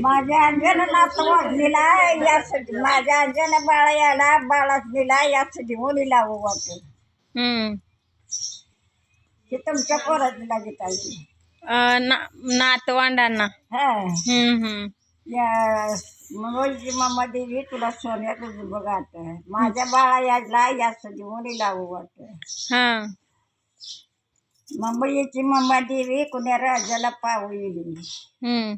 माझ्या अंजन नात वाढलेला यासाठी माझ्या अंजन बाळा याला बाळाच दिला यासाठी होली लावू वाटत हम्म. हे तुमच्या पोरात लागत आहे अं, ना नातवंडांना. हा. मुंबईची मम्मा देवी तुला सोन्या तुझं बघाट माझ्या बाळा याला यासाठी होली लावू वाटत हा. मुंबईची मम्मा देवी कुण्या राजाला पाहू हम्म.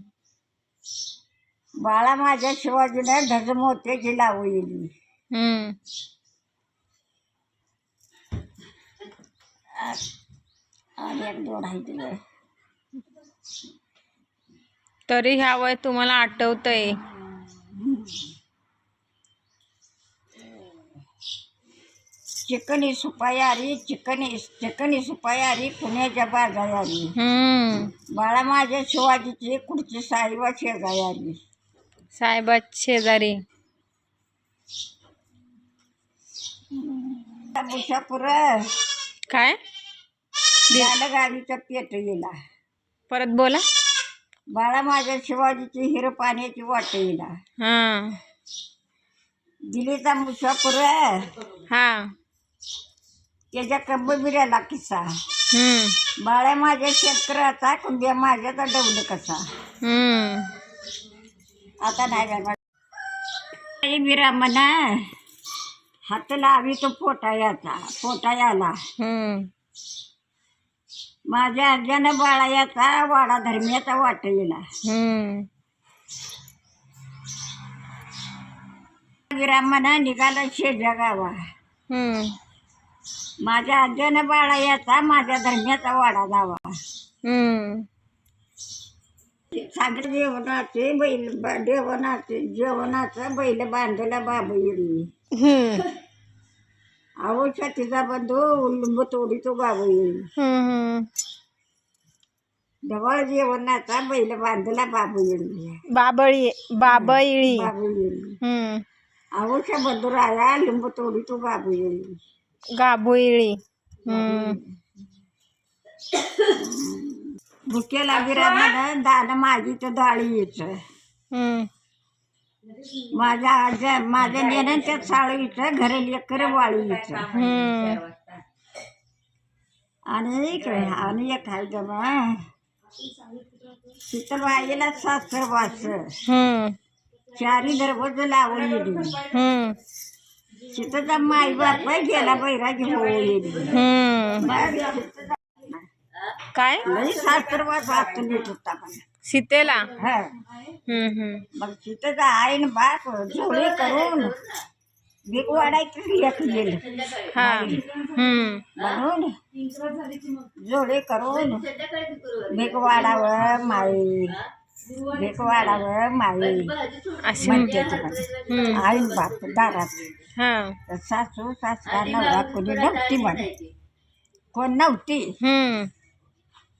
बाळा माझ्या शिवाजीने ढग मोत्याची लावू येईल हम्म. आणि एक दोन आहे तरी ह्या वय तुम्हाला आठवतंय. चिकनी सुपायारी चिकनी चिकनी सुपायारी पुण्याच्या बाजायारी हम्म. बाळा माझ्या शिवाजीची कुडची साईबा शेजायारी साहेबा शेजारी. बुशापूर काय? गावीचा पेट गेला परत बोला. बाळा माझ्या शिवाजीची हिर पाण्याची वाट येला हा. दिल्लीचा मुसापूर हा. त्याच्या कंबबिऱ्याला किस्सा? हम्म. बाळ्या माझ्या शेतकऱ्याचा कुंड्या माझ्याचा डवलं कसा? हम्म. आता नाही बाबा आई म्हणा हात लावी तो पोटा याचा पोटा याला. हम्म. माझ्या आज्यानं बाळा याचा वाडा धर्मियाचा वाट येला हम्म. म्हणा निघाला शेजा गावा. हम्म. माझ्या आज्यानं बाळा याचा माझ्या धर्मियाचा वाडा जावा. हम्म. सांगितलं जेवणाचे बैल जेवणाचे जेवणाचं बैल बांधला बाबू येईल हम्म. अहो छातीचा बंधू लिंब तोडी तो बाबू येईल हम्म. ढवळ जेवणाचा बैल बांधला बाबू येईल बाबळी बाबळी. बाबू येईल हम्म. अहोच्या बंधू राया लिंब तोडी तो बाबू येईल गाबुळी हम्म. भुक्याला बिरा दान माझी तर डाळीचं हम्म. माझ्या आजा माझ्या नेण्याच्या साळीचं घरी लेकर वाळीचं आणि एक आणि एक आहे जमा शीतलबाईला सासर वास हम्म. चारी दरवाज लावून येईल बाप गेला हम्म काय? वाचून येत होता पण सीतेला? हा. हम्म. हम्म. मग आईन बाप जोडी करून भीक वाढायची हा हम्म म्हणून जोडे करून भीक वाढावं माई भीक वाढावं माई. अशी म्हणते ती. हम्म. आई बाप दारात. हा. तर सासू सासरा नवरा कोणी नव्हती म्हण. कोण नव्हती? हम्म.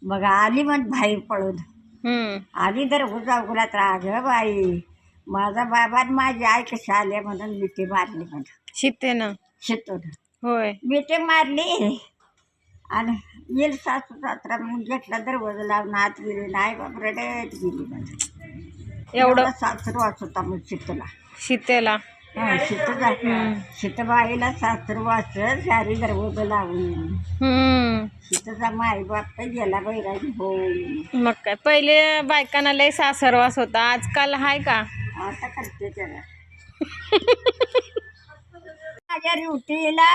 मग आली म्हण बाहेर पळून. हम्म. आली तर उजा उघडात राग बाई माझा बाबा आणि माझी आई कशी आल्या म्हणून मिठी मारली म्हण. सीतेनं शेतून होय. मिठी मारली. आणि येईल सासू सासरा मग घेतला दरवाजा लावून आत गेली. नाही बाप रडत गेली म्हणजे एवढं? सासरू वाच होता मग शीतला. हा शीतला शीतबाईला सासरू वाच सारी दरवाजा लावून हम्म. शीतचा माई बाप गेला बैरागी हो मग काय पहिले बायकांना लय सासरवास होता आजकाल हाय का? आता करते त्याला. माझ्या ड्युटीला.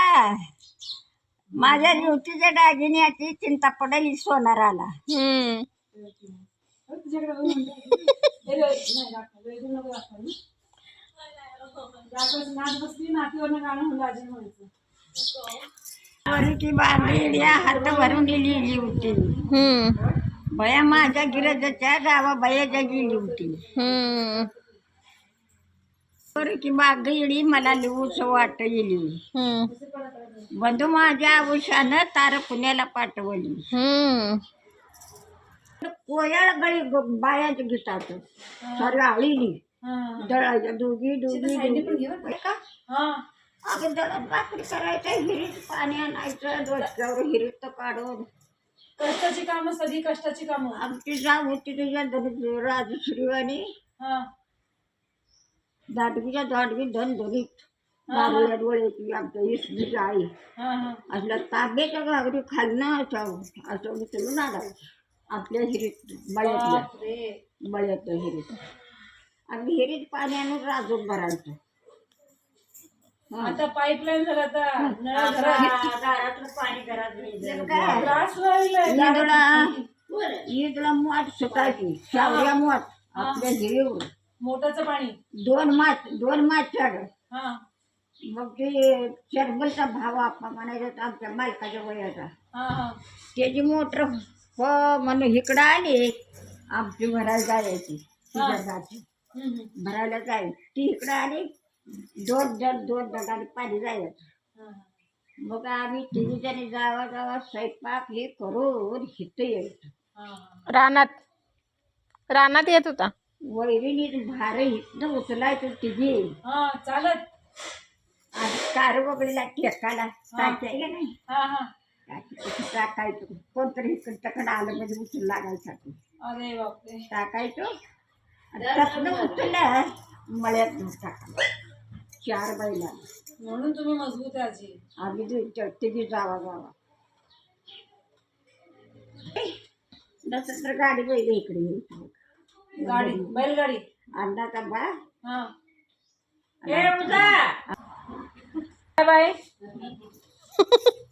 माझ्या ड्युटीच्या दागिन्याची चिंता पडेल सोनाराला हम्म. वरी ती बांधलेली हात भरून लिहिली होती हम्म. बया माझ्या गिरजाच्या गावा बयाच्या गेली होती. हम्म. ती बाग येडी मला लिहूच वाट येली हम्म. बंधू माझ्या आयुष्यानं तार पुण्याला पाठवली. हम्म. कोयाळ गळी ग- बायाच्या गीतात सॉरी आळीली दळाच्या दोघी दोघी. का? अगं दळण भाकरी करायचं हिरीत पाणी आणायचं हिरीत काढून. कष्टाची कामं सगळी कष्टाची कामं. आमची जाऊ होती तुझ्या राजश्री आणि हा. दाटवीच्या दाटवी धन धनीत मारुया डोळ्याची आमच्या इसमीची आई असल्या तांब्याच्या घागरी खालनं असावं. असं उचलून आणायचं आपल्या हिरीत मळ्यातल्या बापरे. मळ्यातल्या हिरीत. आम्ही हिरीत पाणी आणून राजून भरायचं आता पाईपलाईन झालं नळ घरात ईदला सुटायची शावऱ्या आपल्या हिरीवर. मोटाचं पाणी? दोन माठ दोन माठ चढ हा. मग ते चरबलचा भाव आपा म्हणायचा तर आमच्या मालकाच्या वयाचा. हा हा. त्याची मोटर हो म्हणून इकडं आली आमची भरायला जायची हम्म, हम्म. भरायला जायची. ती इकडं आली दोन जण दोन जणांनी पाणी जायचं. हा, हा. मग आम्ही तिन्ही जणी जावा जावा स्वयंपाक हे करून हिथं यायचं. हा, हा. रानात रानात येत होता? वैरिणी भार हिथं उचलायचं तिघी. हा चालत. आणि कार वगळीला टेकाला टाकी आहे का नाही? हा हा. टाकायचं? कोणतरी इकडं तकडं आलं म्हणजे उचल लागायसाठी. अरे बापरे. टाकायचो. आणि उचललं मळ्यात घेऊन टाकायचं. चार बैला. म्हणून तुम्ही मजबूत आहे आजी. आम्ही दु- तिघी जावा जावा. नसं तर गाडी बैल इकडे. यायची. गाडी बैलगाडी. अन्नाचा बा? हा. ए उदा बाय.